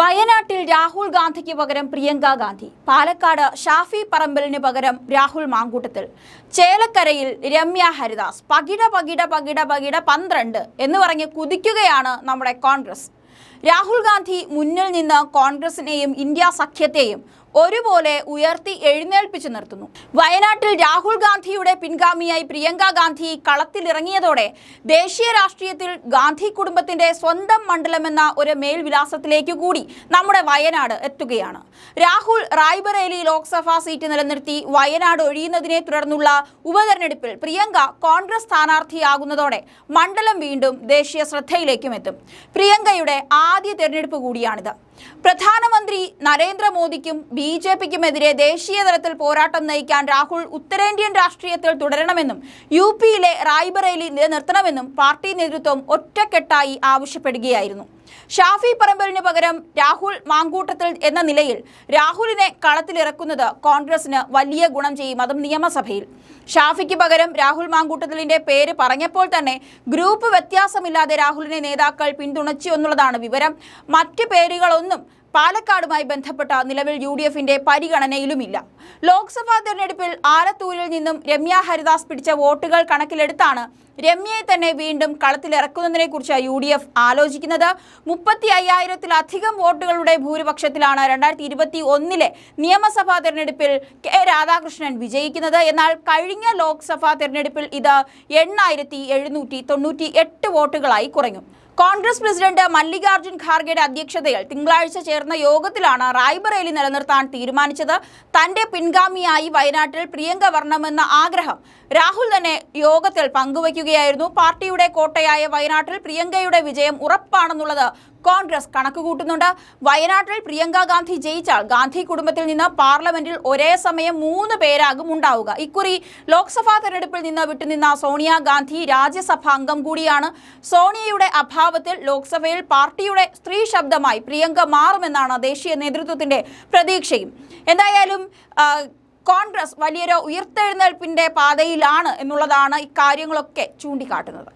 വയനാട്ടിൽ രാഹുൽ ഗാന്ധിക്ക് പകരം പ്രിയങ്ക ഗാന്ധി പാലക്കാട് ഷാഫി പറമ്പലിന് പകരം രാഹുൽ മാങ്കൂട്ടത്തിൽ ചേലക്കരയിൽ രമ്യ ഹരിദാസ് പകിട പകിട പകിട പകിട പന്ത്രണ്ട് എന്ന് പറഞ്ഞ് കുതിക്കുകയാണ് നമ്മുടെ കോൺഗ്രസ്. രാഹുൽ ഗാന്ധി മുന്നിൽ നിന്ന് കോൺഗ്രസിനെയും ഇന്ത്യ സഖ്യത്തെയും ഒരുപോലെ ഉയർത്തി എഴുന്നേൽപ്പിച്ചു നിർത്തുന്നു. വയനാട്ടിൽ രാഹുൽ ഗാന്ധിയുടെ പിൻഗാമിയായി പ്രിയങ്ക ഗാന്ധി കളത്തിലിറങ്ങിയതോടെ ദേശീയ രാഷ്ട്രീയത്തിൽ ഗാന്ധി കുടുംബത്തിന്റെ സ്വന്തം മണ്ഡലമെന്ന ഒരു മേൽവിലാസത്തിലേക്ക് കൂടി നമ്മുടെ വയനാട് എത്തുകയാണ്. രാഹുൽ റായ്ബറേലി ലോക്സഭാ സീറ്റ് നിലനിർത്തി വയനാട് ഒഴിയുന്നതിനെ തുടർന്നുള്ള ഉപതെരഞ്ഞെടുപ്പിൽ പ്രിയങ്ക കോൺഗ്രസ് സ്ഥാനാർത്ഥിയാകുന്നതോടെ മണ്ഡലം വീണ്ടും ദേശീയ ശ്രദ്ധയിലേക്കും എത്തും. പ്രിയങ്കയുടെ ആദ്യ തെരഞ്ഞെടുപ്പ് കൂടിയാണിത്. പ്രധാനമന്ത്രി നരേന്ദ്രമോദിക്കും ബി ജെ പിക്കുമെതിരെ ദേശീയ തലത്തിൽ പോരാട്ടം നയിക്കാൻ രാഹുൽ ഉത്തരേന്ത്യൻ രാഷ്ട്രീയത്തിൽ തുടരണമെന്നും യു പിയിലെ റായ്ബറേലി നിലനിർത്തണമെന്നും പാർട്ടി നേതൃത്വം ഒറ്റക്കെട്ടായി ആവശ്യപ്പെടുകയായിരുന്നു. ഷാഫി പറമ്പലിന് പകരം രാഹുൽ മാങ്കൂട്ടത്തിൽ എന്ന നിലയിൽ രാഹുലിനെ കളത്തിലിറക്കുന്നത് കോൺഗ്രസിന് വലിയ ഗുണം ചെയ്യും അതും നിയമസഭയിൽ. ഷാഫിക്ക് പകരം രാഹുൽ മാങ്കൂട്ടത്തിലിന്റെ പേര് പറഞ്ഞപ്പോൾ തന്നെ ഗ്രൂപ്പ് വ്യത്യാസമില്ലാതെ രാഹുലിനെ നേതാക്കൾ പിന്തുണച്ചു എന്നുള്ളതാണ് വിവരം. മറ്റ് പേരുകളൊന്നും പാലക്കാടുമായി ബന്ധപ്പെട്ട നിലവിൽ യു ഡി എഫിന്റെ പരിഗണനയിലുമില്ല. ലോക്സഭാ തെരഞ്ഞെടുപ്പിൽ ആലത്തൂരിൽ നിന്നും രമ്യ ഹരിദാസ് പിടിച്ച വോട്ടുകൾ കണക്കിലെടുത്താണ് രമ്യയെ തന്നെ വീണ്ടും കളത്തിലിറക്കുന്നതിനെ കുറിച്ച് യു ഡി എഫ് ആലോചിക്കുന്നത്. മുപ്പത്തി അയ്യായിരത്തിലധികം വോട്ടുകളുടെ ഭൂരിപക്ഷത്തിലാണ് രണ്ടായിരത്തി ഇരുപത്തി ഒന്നിലെ നിയമസഭാ തെരഞ്ഞെടുപ്പിൽ കെ രാധാകൃഷ്ണൻ വിജയിക്കുന്നത്. എന്നാൽ കഴിഞ്ഞ ലോക്സഭാ തെരഞ്ഞെടുപ്പിൽ ഇത് എണ്ണായിരത്തി എഴുന്നൂറ്റി തൊണ്ണൂറ്റി എട്ട് വോട്ടുകളായി കുറഞ്ഞു. കോൺഗ്രസ് പ്രസിഡന്റ് മല്ലികാർജുൻ ഖാർഗെയുടെ അധ്യക്ഷതയിൽ തിങ്കളാഴ്ച ചേർന്ന യോഗത്തിലാണ് റായ്ബറേലി നിലനിർത്താൻ തീരുമാനിച്ചത്. തന്റെ പിൻഗാമിയായി വയനാട്ടിൽ പ്രിയങ്ക വരണമെന്ന ആഗ്രഹം രാഹുൽ തന്നെ യോഗത്തിൽ പങ്കുവയ്ക്കുകയായിരുന്നു. പാർട്ടിയുടെ കോട്ടയായ വയനാട്ടിൽ പ്രിയങ്കയുടെ വിജയം ഉറപ്പാണെന്നുള്ളത് കോൺഗ്രസ് കണക്കുകൂട്ടുന്നുണ്ട്. വയനാട്ടിൽ പ്രിയങ്ക ഗാന്ധി ജയിച്ചാൽ ഗാന്ധി കുടുംബത്തിൽ നിന്ന് പാർലമെന്റിൽ ഒരേ സമയം മൂന്ന് പേരാകും ഉണ്ടാവുക. ഇക്കുറി ലോക്സഭാ തെരഞ്ഞെടുപ്പിൽ നിന്ന് വിട്ടുനിന്ന സോണിയാഗാന്ധി രാജ്യസഭാ അംഗം കൂടിയാണ്. സോണിയയുടെ അഭാവത്തിൽ ലോക്സഭയിൽ പാർട്ടിയുടെ സ്ത്രീ ശബ്ദമായി പ്രിയങ്ക മാറുമെന്നാണ് ദേശീയ നേതൃത്വത്തിന്റെ പ്രതീക്ഷയും. എന്തായാലും കോൺഗ്രസ് വലിയൊരു ഉയർത്തെഴുന്നേൽപ്പിന്റെ പാതയിലാണ് എന്നുള്ളതാണ് ഇക്കാര്യങ്ങളൊക്കെ ചൂണ്ടിക്കാട്ടുന്നത്.